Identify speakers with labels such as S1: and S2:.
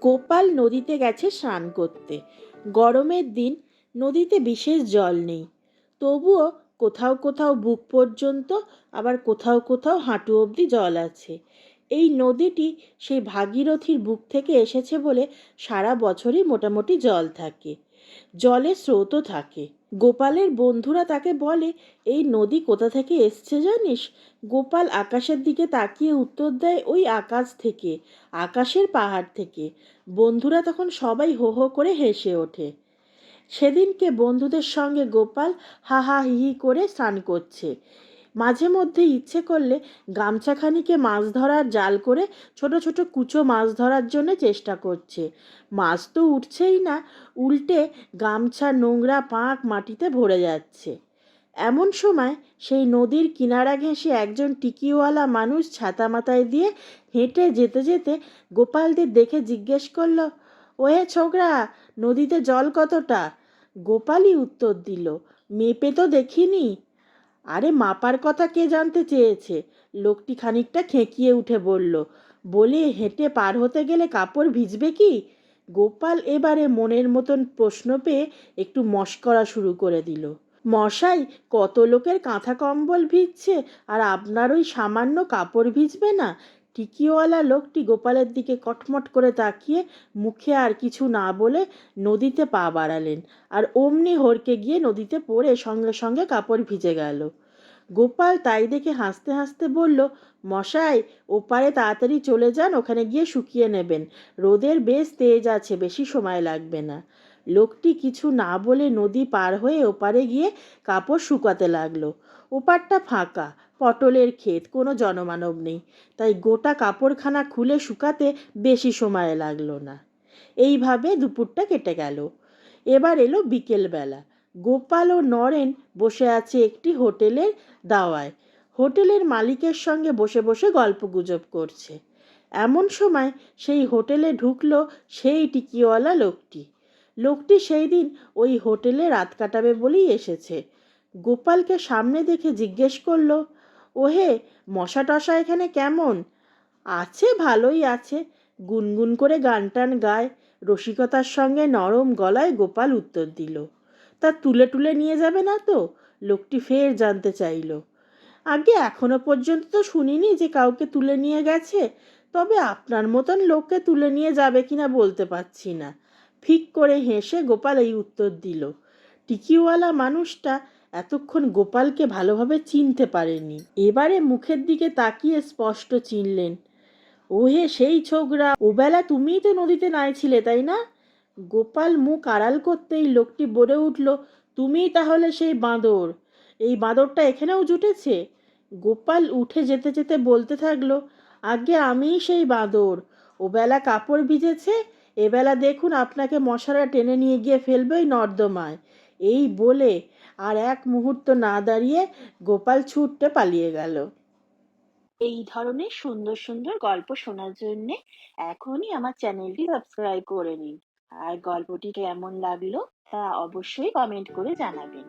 S1: গোপাল নদীতে গেছে স্নান করতে। গরমের দিন নদীতে বিশেষ জল নেই। তবুও কোথাও কোথাও বুক পর্যন্ত, আবার কোথাও কোথাও হাঁটু অবধি জল আছে। এই নদীটি সেই ভাগীরথীর বুক থেকে এসেছে বলে সারা বছরই মোটামুটি জল থাকে। জলের স্রোতও থাকে। গোপালের বন্ধুরা তাকে বলে, এই নদী কোথা থেকে এসছে জানিস? গোপাল আকাশের দিকে তাকিয়ে উত্তর দেয়, ওই আকাশ থেকে, আকাশের পাহাড় থেকে। বন্ধুরা তখন সবাই হো হো করে হেসে ওঠে। সেদিনকে বন্ধুদের সঙ্গে গোপাল হা হা হি হি করে স্নান করছে। মাঝে মধ্যে ইচ্ছে করলে গামছাখানিকে মাছ ধরার জাল করে ছোট ছোট কুচো মাছ ধরার জন্য চেষ্টা করছে। মাছ তো উঠছেই না, উল্টে গামছা নোংরা পাঁক মাটিতে ভরে যাচ্ছে। এমন সময় সেই নদীর কিনারা ঘেঁষে একজন টিকিওয়ালা মানুষ ছাতা মাথায় দিয়ে হেঁটে যেতে যেতে গোপালদের দেখে জিজ্ঞেস করল, ওহে ছোকরা, নদীতে জল কতটা? গোপালই উত্তর দিল, মেপে তো দেখিনি। আরে মাপার কথা কে জানতে চেয়েছে? লোকটি খানিকটা খেঁকিয়ে উঠে বলল, বলে হেঁটে পার হতে গেলে কাপড় ভিজবে কি? গোপাল এবারে মনের মতন প্রশ্ন পেয়ে একটু মস্করা শুরু করে দিল, মশাই, কত লোকের কাঁথা কম্বল ভিজছে আর আপনার ওই সামান্য কাপড় ভিজবে না? টিকিওয়ালা লোকটি গোপালের দিকে কটমট করে তাকিয়ে মুখে আর কিছু না বলে নদীতে পা বাড়ালেন আর অমনি হড়কে গিয়ে নদীতে পড়ে সঙ্গে সঙ্গে কাপড় ভিজে গেল। গোপাল তাই দেখে হাসতে হাসতে বলল, মশাই, ওপারে তাড়াতাড়ি চলে যান, ওখানে গিয়ে শুকিয়ে নেবেন। রোদের বেশ তেজ আছে, বেশি সময় লাগবে না। লোকটি কিছু না বলে নদী পার হয়ে ওপারে গিয়ে কাপড় শুকাতে লাগল। ওপারটা ফাঁকা পটলের ক্ষেত, কোনো জনমানব নেই। তাই গোটা কাপড়খানা খুলে শুকাতে বেশি সময় লাগল না। এইভাবে দুপুরটা কেটে গেল। এবার এলো বিকেলবেলা। গোপাল ও নরেন বসে আছে একটি হোটেলের দাওয়ায়। হোটেলের মালিকের সঙ্গে বসে বসে গল্প গুজব করছে। এমন সময় সেই হোটেলে ঢুকলো সেই টিকিওয়ালা লোকটি। লোকটি সেই দিন ওই হোটেলে রাত কাটাবে বলেই এসেছে। গোপালকে সামনে দেখে জিজ্ঞেস করল ওহে মশা টশা এখানে কেমন? আছে, ভালোই আছে। গুনগুন করে গান টান গায়, রসিকতার সঙ্গে নরম গলায় গোপাল উত্তর দিল, তা তুলে টুলে নিয়ে যাবে না তো? লোকটি ফের জানতে চাইল, আগে এখনও পর্যন্ত তো শুনিনি যে কাউকে তুলে নিয়ে গেছে, তবে আপনার মতন লোককে তুলে নিয়ে যাবে কিনা বলতে পারছি না। ফিক করে হেসে গোপাল এই উত্তর দিল, টিকিওয়ালা মানুষটা এতক্ষণ গোপালকে ভালোভাবে চিনতে পারেনি। এবারে মুখের দিকে তাকিয়ে স্পষ্ট চিনলেন। ওহে সেই ছোকরা, ওবেলা তুমিই তো নদীতে নাইছিলে, তাই না? গোপাল মুখ আড়াল করতেই লোকটি বলে উঠল, তুমিই তাহলে সেই বাঁদর। এই বাঁদরটা এখানেও জুটেছে? গোপাল উঠে যেতে যেতে বলতে থাকল, আগে আমিই সেই বাঁদর। ওবেলা কাপড় ভিজেছে, এবেলা দেখুন আপনাকে মশারা টেনে নিয়ে গিয়ে ফেলবে ওই নর্দমায়। এই বলে আর এক মুহূর্ত না দাঁড়িয়ে গোপাল ছুটতে পালিয়ে গেল। এই ধরনের সুন্দর সুন্দর গল্প শোনার জন্যে এখনই আমার চ্যানেলটি সাবস্ক্রাইব করে নিন। আর গল্পটি কেমন লাগল তা অবশ্যই কমেন্ট করে জানাবেন।